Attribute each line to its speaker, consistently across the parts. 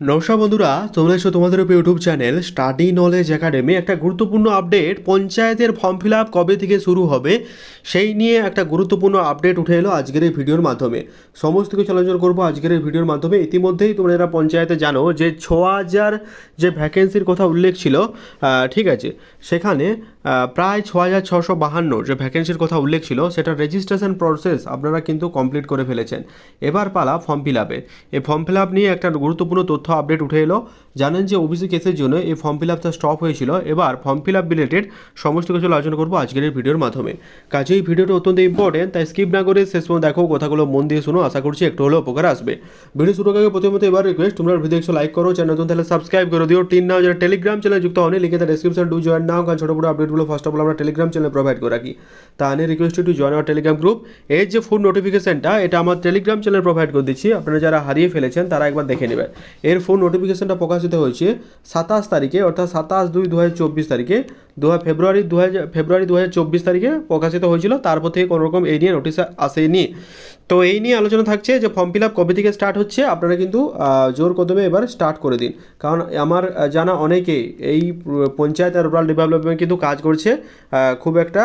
Speaker 1: নমস্কার বন্ধুরা তোমরা এসো তোমাদের উপর YouTube channel study knowledge academy. একটা গুরুত্বপূর্ণ আপডেট, পঞ্চায়েতের ফর্ম ফিল আপ কবে থেকে শুরু হবে, সেই নিয়ে একটা গুরুত্বপূর্ণ আপডেট উঠে এলো আজকের এই ভিডিওর মাধ্যমে। সমস্ত কিছু আলোচনা করব আজকের এই ভিডিওর মাধ্যমে। ইতিমধ্যেই তোমরা যারা পঞ্চায়েতে জানো যে ছ হাজার যে ভ্যাকেন্সির কথা উল্লেখ ছিল ঠিক আছে, সেখানে প্রায় ছ হাজার ছশো বাহান্ন যে ভ্যাকেন্সির কথা উল্লেখ ছিল, সেটা রেজিস্ট্রেশন প্রসেস আপনারা কিন্তু কমপ্লিট করে ফেলেছেন। এবার পালা ফর্ম ফিল আপের এই ফর্ম ফিল আপ নিয়ে একটা গুরুত্বপূর্ণ তথ্য আপডেট উঠে এলো। জানেন যে ওবিসি কেসের জন্য এই ফর্ম ফিল আপটা স্টপ হয়েছিল। এবার ফর্ম ফিল আপ রিলেটেড সমস্ত কিছু আলোচনা করব আজকের ভিডিওর মাধ্যমে। কাজে এই ভিডিওটা অত্যন্ত ইম্পর্টেন্ট তাই স্কিপ না করে শেষ পর্যন্ত দেখো, কথাগুলো মন দিয়ে শুনো, আশা করছি একটু হলেও উপকার আসবে। ভিডিও শুরু আগে প্রথমত এবার রিকোয়েস্ট তোমরা ভিডিও একটু লাইক করো চ্যানেল নতুন তাহলে সাবস্ক্রাইব করে দিও। টিন নাও, যারা টেলিগ্রাম চ্যানেল যুক্ত হয়নি লিখে তার ডিসক্রিপশন টু জয়েন নাও কারণ ছোটো বড়ো আপডেটগুলো ফার্স্ট অফ অল আমরা টেলিগ্রাম চ্যানেল প্রোভাইড করে রাখি। তা নিয়ে request to join our Telegram group এর যে ফুল নোটিফিকেশনটা এটা আমার টেলিগ্রাম চ্যানেল প্রোভাইড করে দিচ্ছি। আপনারা যারা হারিয়ে ফেলেছেন, তারা একবার দেখে নেবেন। এর ফুল নোটিফিকেশনটা প্রকাশিত হয়েছে সাতাশ তারিখে অর্থাৎ সাতাশ দুই দু তারিখে। দু হাজার ফেব্রুয়ারি দু হাজার ফেব্রুয়ারি দু হাজার চব্বিশ তারিখে প্রকাশিত হয়েছিল। তারপর থেকে কোনো রকম এই নিয়ে নোটিশ আসেনি। তো এই নিয়ে আলোচনা থাকছে যে ফর্ম ফিল আপ কবে থেকে স্টার্ট হচ্ছে, আপনারা কিন্তু জোর কদমে এবার স্টার্ট করে দিন। কারণ আমার জানা অনেকেই এই পঞ্চায়েত আর রুরাল ডেভেলপমেন্ট কিন্তু কাজ করছে খুব একটা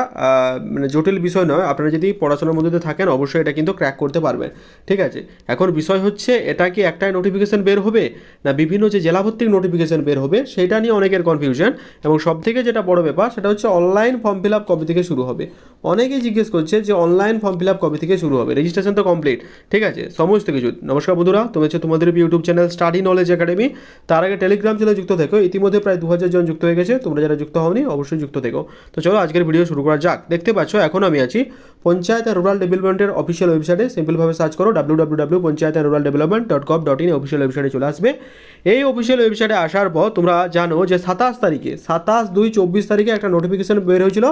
Speaker 1: মানে জটিল বিষয় নয়। আপনারা যদি পড়াশোনার মধ্যে থাকেন, অবশ্যই এটা কিন্তু ক্র্যাক করতে পারবেন। ঠিক আছে? এখন বিষয় হচ্ছে, এটা কি একটাই নোটিফিকেশান বের হবে, না বিভিন্ন যে জেলাভিত্তিক নোটিফিকেশান বের হবে সেটা নিয়ে অনেকের কনফিউশন এবং সব থেকে যেটা বড় ব্যাপার, সেটা হচ্ছে অনলাইন ফর্ম ফিল আপ কবে থেকে শুরু হবে? অনেকেই জিজ্ঞেস করছে যে অনলাইন ফর্ম ফিল আপ কবে থেকে শুরু হবে? রেজিস্ট্রেশন তো কমপ্লিট ঠিক আছে? সমস্ত কিছু। নমস্কার বন্ধুরা, তুমি হচ্ছে তোমাদের YouTube channel study knowledge academy তার আগে টেলিগ্রাম চ্যানেল যুক্ত থেকো, ইতিমধ্যে প্রায় দু হাজার জন যুক্ত হয়ে গেছে, তোমরা যারা যুক্ত হওনি, অবশ্যই যুক্ত থেকো। তো চলো আজকের ভিডিও শুরু করা যাক। দেখতে পাচ্ছ, এখন আমি আছি পঞ্চায়েত রুরাল ডেভেলপমেন্টের অফিসিয়াল ওয়েবসাইটে সিম্পলভাবে সার্চ করো W W W panchayat rural development dot com dot in official ওয়েবসাইটে চলে আসবে। এই অফিসিয়াল ওয়েবসাইটে আসার পর তোমরা জানো যে সাতাশ তারিখে, সাতাশ দুই চব্বিশ তারিখে একটা নোটিফিকেশন বের হয়েছিল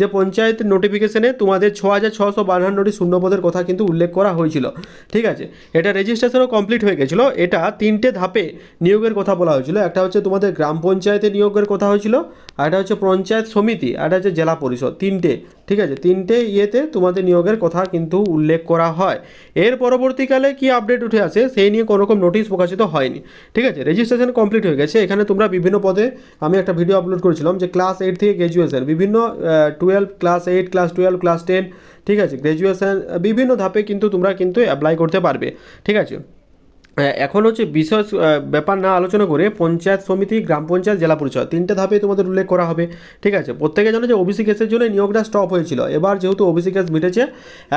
Speaker 1: যে পঞ্চায়েত নোটিফিকেশনে তোমাদের ছ হাজার ছশো বাহান্নটি শূন্যপদের কথা কিন্তু উল্লেখ করা হয়েছিল। ঠিক আছে? এটা রেজিস্ট্রেশনও কমপ্লিট হয়ে গেছিল। এটা তিনটে ধাপে নিয়োগের কথা বলা হয়েছিল। একটা হচ্ছে তোমাদের গ্রাম পঞ্চায়েতে নিয়োগের কথা হয়েছিল, আর একটা হচ্ছে পঞ্চায়েত সমিতি, আর একটা হচ্ছে জেলা পরিষদ। তিনটে, ঠিক আছে? তিনটে ইয়েতে তোমাদের নিয়োগের কথা কিন্তু উল্লেখ করা হয়। এর পরবর্তীকালে কি আপডেট উঠে আসে সেই নিয়ে কোনো রকম নোটিশ প্রকাশিত হয়নি। ঠিক আছে রেজিস্ট্রেশন কমপ্লিট হয়ে গেছে। এখানে তোমরা বিভিন্ন পদে আমি একটা ভিডিও আপলোড করেছিলাম যে ক্লাস এইট থেকে গ্র্যাজুয়েশন বিভিন্ন twelve class eight class twelve class ten ঠিক আছে গ্র্যাজুয়েশন বিভিন্ন ধাপে কিন্তু তোমরা কিন্তু অ্যাপ্লাই করতে পারবে। ঠিক আছে এখন হচ্ছে বিশেষ ব্যাপার না আলোচনা করে পঞ্চায়েত সমিতি, গ্রাম পঞ্চায়েত, জেলা পরিষদ তিনটে ধাপে তোমাদের উল্লেখ করা হবে, ঠিক আছে? প্রত্যেকে জানো যে ওবিসি কেসের জন্য নিয়োগটা স্টপ হয়েছিল। এবার যেহেতু ওবিসি কেস মিটেছে,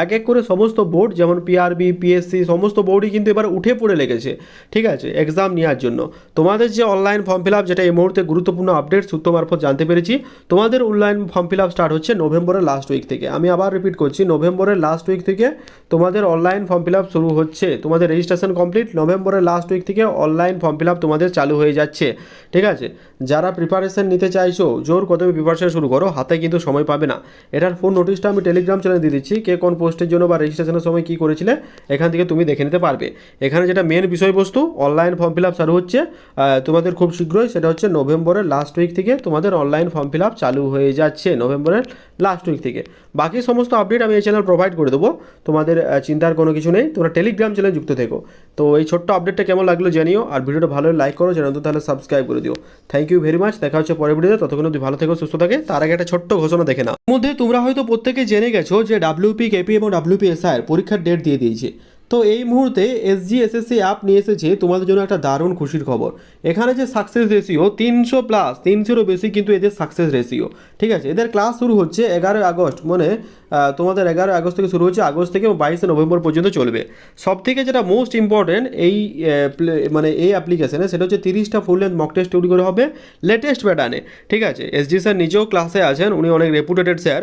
Speaker 1: এক এক করে সমস্ত বোর্ড যেমন পিআরবি পিএসসি সমস্ত বোর্ডই কিন্তু এবার উঠে পড়ে লেগেছে, ঠিক আছে? এক্সাম নেওয়ার জন্য। তোমাদের যে অনলাইন ফর্ম ফিল আপ যেটা এই মুহূর্তে গুরুত্বপূর্ণ আপডেট সূত্র মারফত জানতে পেরেছি, তোমাদের online form fill up start হচ্ছে নভেম্বরের লাস্ট উইক থেকে। আমি আবার রিপিট করছি, নভেম্বরের লাস্ট উইক থেকে তোমাদের অনলাইন ফর্ম ফিল আপ শুরু হচ্ছে। তোমাদের রেজিস্ট্রেশন কমপ্লিট নভেম্বরের লাস্ট উইক থেকে অনলাইন ফর্ম ফিল আপ তোমাদের চালু হয়ে যাচ্ছে। ঠিক আছে? যারা প্রিপারেশন নিতে চাইছো, জোর কদমে প্রিপারেশন শুরু করো, হাতে কিন্তু সময় পাবে না। এটার ফোন নোটিশটা আমি টেলিগ্রাম চ্যানেলে দিয়ে দিচ্ছি, কে কোন পোস্টের জন্য বা রেজিস্ট্রেশনের সময় কী করেছিলে, এখান থেকে তুমি দেখে নিতে পারবে। এখানে যেটা মেন বিষয়বস্তু অনলাইন ফর্ম ফিল আপ চালু হচ্ছে তোমাদের খুব শীঘ্রই সেটা হচ্ছে নভেম্বরের লাস্ট উইক থেকে তোমাদের অনলাইন ফর্ম ফিল আপ চালু হয়ে যাচ্ছে, নভেম্বরের লাস্ট উইক থেকে। বাকি সমস্ত আপডেট আমি এই চ্যানেল প্রোভাইড করে দেবো। তোমাদের চিন্তার কোনো কিছু নেই, তোমরা টেলিগ্রাম চ্যানেলে যুক্ত থেকো। তো এই ছোট্ট আপডেটটা কেমন লাগল জানিও, আর ভিডিওটা ভালো লাইক করো জানো তো তাহলে সাবস্ক্রাইব করে দিও। থ্যাংক ইউ ভেরি মাচ দেখা হচ্ছে পরের ভিডিওতে ততক্ষণ অবধি ভালো থেকো, সুস্থ থাকে, তার আগে একটা ছোট্ট ঘোষণা দেখে না মধ্যে তোমরা হয়তো প্রত্যেকে জেনে গেছো যে ডাব্লিউপি কেপি এবং ডাব্লিউপি এসআইয়ের পরীক্ষার ডেট দিয়ে দিয়েছে। তো এই মুহূর্তে এসজি এসএসসি অ্যাপ নিয়ে এসেছে, তোমাদের জন্য একটা দারুণ খুশির খবর। এখানে যে সাকসেস রেশিও তিনশো প্লাস তিনশোরও বেশি কিন্তু এদের সাকসেস রেশিও ঠিক আছে? এদের ক্লাস শুরু হচ্ছে এগারোই আগস্ট মানে তোমাদের এগারোই আগস্ট থেকে শুরু হচ্ছে আগস্ট থেকে বাইশে নভেম্বর পর্যন্ত চলবে। সব থেকে যেটা মোস্ট ইম্পর্টেন্ট এই মানে এই অ্যাপ্লিকেশানে সেটা হচ্ছে তিরিশটা ফুল লেন্থ মক টেস্ট তৈরি করে হবে লেটেস্ট প্যাটার্নে ঠিক আছে? এসজি স্যার নিজেও ক্লাসে আছেন, উনি অনেক রেপুটেটেড স্যার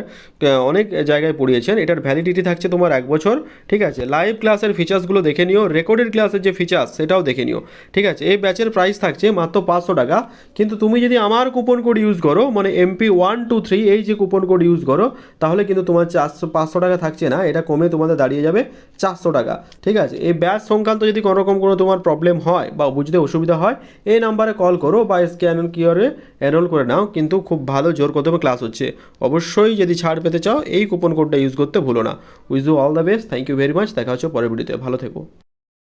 Speaker 1: অনেক জায়গায় পড়িয়েছেন। এটার ভ্যালিডিটি থাকছে তোমার এক বছর। ঠিক আছে? লাইভ ক্লাসের ফিচার্সগুলো দেখে নিও। রেকর্ডেড ক্লাসের যে ফিচার্স সেটাও দেখে নিও। ঠিক আছে? এই ব্যাচের প্রাইস থাকছে মাত্র পাঁচশো টাকা। কিন্তু তুমি যদি আমার কুপন কোড ইউজ করো মানে এমপি ওয়ান টু থ্রি এই যে কুপন কোড ইউজ করো, তাহলে কিন্তু তোমার চারশো, পাঁচশো টাকা থাকছে না, এটা কমে তোমাদের দাঁড়িয়ে যাবে চারশো টাকা। ঠিক আছে? এই ব্যাচ সংক্রান্ত যদি কোনো রকম কোনো তোমার প্রবলেম হয় বা বুঝতে অসুবিধা হয়, এই নাম্বারে কল করো বা স্ক্যান কিওরে এনরোল করে নাও, কিন্তু খুব ভালো জোর কদমে ক্লাস হচ্ছে। অবশ্যই যদি ছাড় পেতে চাও, এই কুপন কোডটা ইউজ করতে ভুলো না। Wish you all the best thank you very much দেখা হচ্ছে পরের ভিডিওতে ভালো থেকো।